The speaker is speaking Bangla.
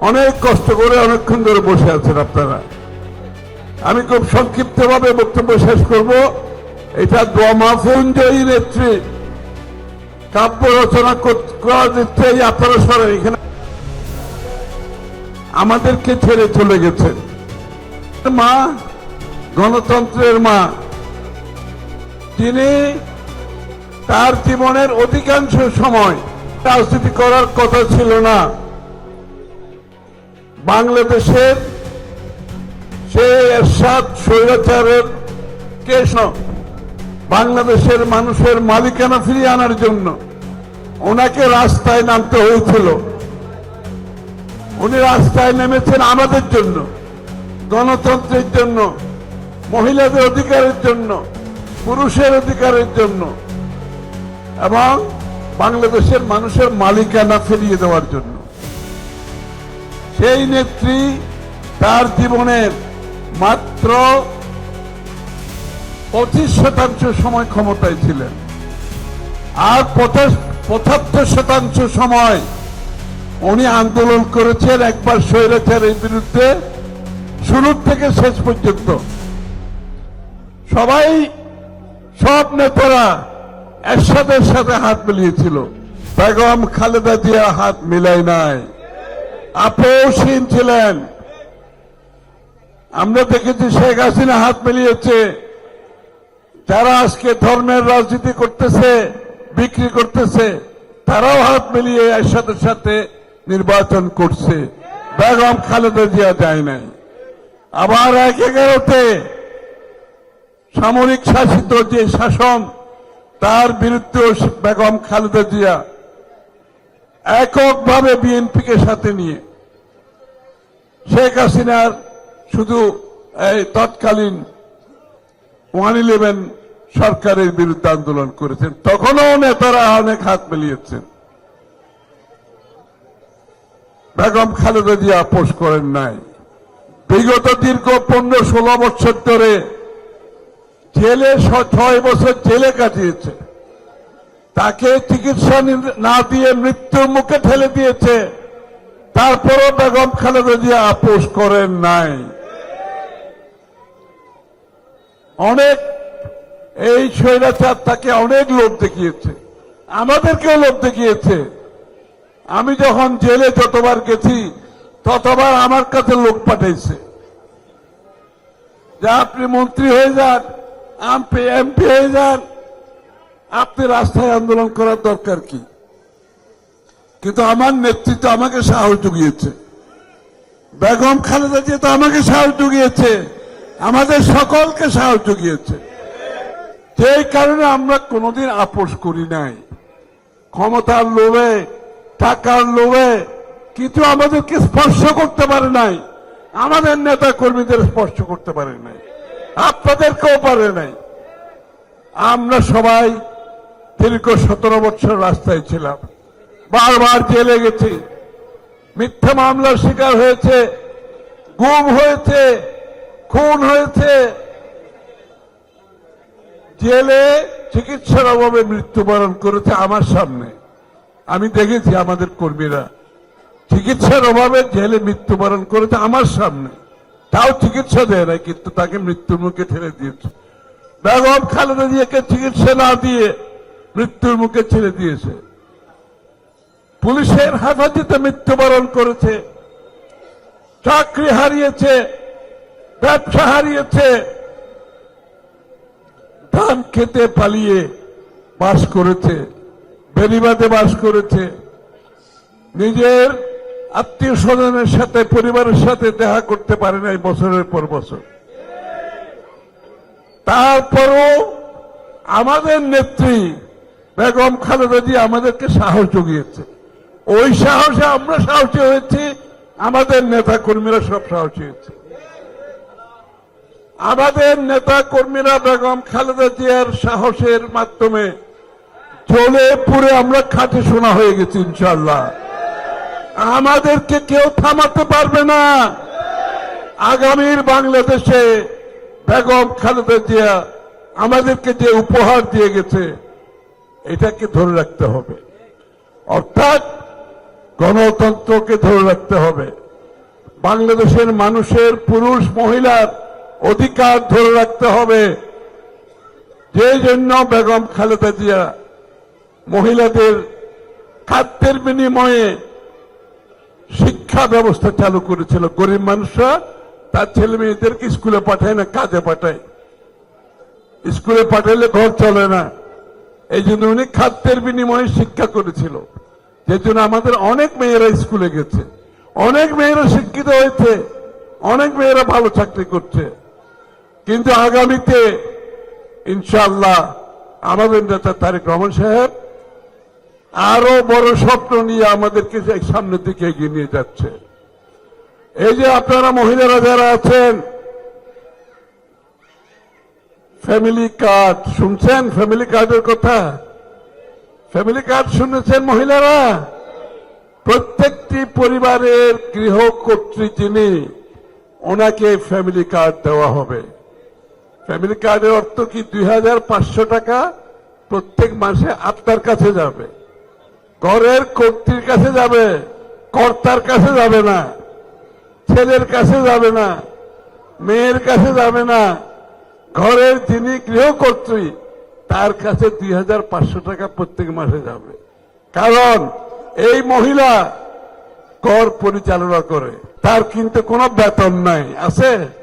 অনেক কষ্ট করে অনেকক্ষণ ধরে বসে আছেন আপনারা। আমি খুব সংক্ষিপ্তভাবে বক্তব্য শেষ করব। এটা দোয়া মাহফুঞ্জয়ী নেত্রী। কাব্য রচনা কর- দিচ্ছে আপনারা সরেন এখানে। আমাদেরকে ছেড়ে চলে গেছেন। মা, গণতন্ত্রের মা। তিনি তার জীবনের অধিকাংশ সময় রাজনীতি করার কথা ছিল না। বাংলাদেশের সে এরশাদ স্বৈরাচারের কেশ বাংলাদেশের মানুষের মালিকানা ফিরিয়ে আনার জন্য ওনাকে রাস্তায় নামতে হয়েছিল। উনি রাস্তায় নেমেছেন আমাদের জন্য, গণতন্ত্রের জন্য, মহিলাদের অধিকারের জন্য, পুরুষের অধিকারের জন্য, এবং বাংলাদেশের মানুষের মালিকানা ফিরিয়ে দেওয়ার জন্য। সেই নেত্রী তার জীবনের মাত্র পঁচিশ শতাংশ সময় ক্ষমতায় ছিলেন। আর পঁচাত্তর শতাংশ সময় উনি আন্দোলন করেছেন, একবার স্বৈরাচারের বিরুদ্ধে শুরু থেকে শেষ পর্যন্ত। সবাই, সব নেতারা এরশাদের সাথে হাত মিলিয়েছিল। বেগম খালেদা জিয়া হাত মিলাই নাই। আপোষহীন ছিলেন। আমরা দেখেছি শেখ হাসিনা হাত মিলিয়েছে। যারা আজকে ধর্মের রাজনীতি করতেছে, বিক্রি করতেছে, তারাও হাত মিলিয়ে এরশাদের সাথে নির্বাচন করছে। বেগম খালেদা জিয়া যায় নাই। আবার এক এগারোতে সামরিক শাসিত যে শাসন, তার বিরুদ্ধেও বেগম খালেদা জিয়া এককভাবে বিএনপিকে সাথে নিয়ে শেখ হাসিনার শুধু এই তৎকালীন ওয়ান ইলেভেন সরকারের বিরুদ্ধে আন্দোলন করেছেন, তখনও নেতারা অনেক হাত মিলিয়েছেন। বেগম খালেদা জিয়া আপোষ করেন নাই। বিগত দীর্ঘ পনেরো ষোলো বছর ধরে জেলে ছয় বছর জেলে কাটিয়েছে। তাকে চিকিৎসা না দিয়ে মৃত্যুর মুখে ঠেলে দিয়েছে। তারপরও বেগম খালেদা জিয়া আপোষ করেন নাই। অনেক এই স্বৈরাচার তাকে অনেক লোভ দেখিয়েছে। আমাদেরকেও লোভ দেখিয়েছে। আমি যখন জেলে যতবার গেছি, ততবার আমার কাছে লোক পাঠাইছে। যা আপনি মন্ত্রী হয়ে যান এমপি হয়ে যান আপনি রাস্তায় আন্দোলন করার দরকার কি? কিন্তু আমার নেতৃত্ব আমাকে সাহস জুগিয়েছে। বেগম খালেদা জিয়া তো আমাকে সাহস জুগিয়েছে। আমাদের সকলকে সাহস জুগিয়েছে। যেই কারণে আমরা কোনোদিন আপোষ করি নাই। ক্ষমতার লোভে, টাকার লোভে কিছু আমাদেরকে স্পর্শ করতে পারে নাই। আমাদের নেতা কর্মীদের স্পর্শ করতে পারে নাই। আপনাদেরকেও পারে নাই। আমরা সবাই দীর্ঘ সতেরো বছর রাস্তায় ছিলাম। বারবার জেলে গেছি। মিথ্যা মামলার শিকার হয়েছে, গুম হয়েছে, খুন হয়েছে। জেলে চিকিৎসার অভাবে মৃত্যুবরণ করেছে আমার সামনে। আমি দেখেছি আমাদের কর্মীরা। চিকিৎসার অভাবে জেলে মৃত্যুবরণ করেছে আমার সামনে। তাও চিকিৎসা দেয় না কিন্তু তাকে মৃত্যুর মুখে ঠেলে দিয়েছে। বেগম খালেদা জিয়াকে চিকিৎসা না দিয়ে মৃত্যুর মুখে ছেড়ে দিয়েছে। পুলিশের হেফাজতে মৃত্যুবরণ করেছে। চাকরি হারিয়েছে, ব্যবসা হারিয়েছে। ধান খেতে পালিয়ে বাস করেছে বেরিবাদে বাস করেছে। নিজের আত্মীয় স্বজনের সাথে, পরিবারের সাথে দেখা করতে পারে নাই বছরের পর বছর। তারপরও আমাদের নেত্রী বেগম খালেদা জি আমাদেরকে সাহস জুগিয়েছে। ওই সাহসে আমরা সাহসী হয়েছি, আমাদের নেতা কর্মীরা সব সাহসী হয়েছে। আমাদের নেতা কর্মীরা বেগম খালেদা জিয়ার সাহসের মাধ্যমে চলে পুরে আমরা খাটে শোনা হয়ে গেছি ইনশাল্লাহ আমাদেরকে কেউ থামাতে পারবে না। আগামীর বাংলাদেশে বেগম খালেদা জিয়া আমাদেরকে যে উপহার দিয়ে গেছে এটাকে ধরে রাখতে হবে। অর্থাৎ গণতন্ত্রকে ধরে রাখতে হবে। বাংলাদেশের মানুষের, পুরুষ, মহিলার অধিকার ধরে রাখতে হবে। যে জন্য বেগম খালেদা জিয়া মহিলাদের খাদ্যের বিনিময়ে শিক্ষা ব্যবস্থা চালু করেছিল, গরিব মানুষরা তার ছেলে মেয়েদেরকে স্কুলে পাঠায় না, কাজে পাঠায়। স্কুলে পাঠালে ঘর চলে না। এই জন্য উনি খাদ্যের বিনিময়ে শিক্ষা করেছিল। যে জন্য আমাদের অনেক মেয়েরা স্কুলে গেছে। অনেক মেয়েরা শিক্ষিত হয়েছে। অনেক মেয়েরা ভালো চাকরি করছে। কিন্তু আগামীতে ইনশাল্লাহ আমাদের নেতা তারেক রহমান সাহেব আরও বড় স্বপ্ন নিয়ে আমাদেরকে সামনের দিকে এগিয়ে নিয়ে যাচ্ছে। এই যে আপনারা মহিলারা যারা আছেন ফ্যামিলি কার্ড শুনছেন? ফ্যামিলি কার্ডের কথা? ফ্যামিলি কার্ড শুনেছেন মহিলারা? প্রত্যেকটি পরিবারের গৃহকর্ত্রী যিনি ওনাকে ফ্যামিলি কার্ড দেওয়া হবে। ফ্যামিলি কার্ডের অর্থ কি? দুই হাজার পাঁচশো টাকা প্রত্যেক মাসে আপনার কাছে যাবে। ঘরের কর্ত্রীর কাছে যাবে, কর্তার কাছে যাবে না, ছেলের কাছে যাবে না, মেয়ের কাছে যাবে না ঘরের যিনি গৃহকর্ত্রী, তার কাছে দুই হাজার পাঁচশো টাকা প্রত্যেক মাসে যাবে। কারণ এই মহিলা কর পরিচালনা করে। তার কিন্তু কোনো বেতন নাই। আছে?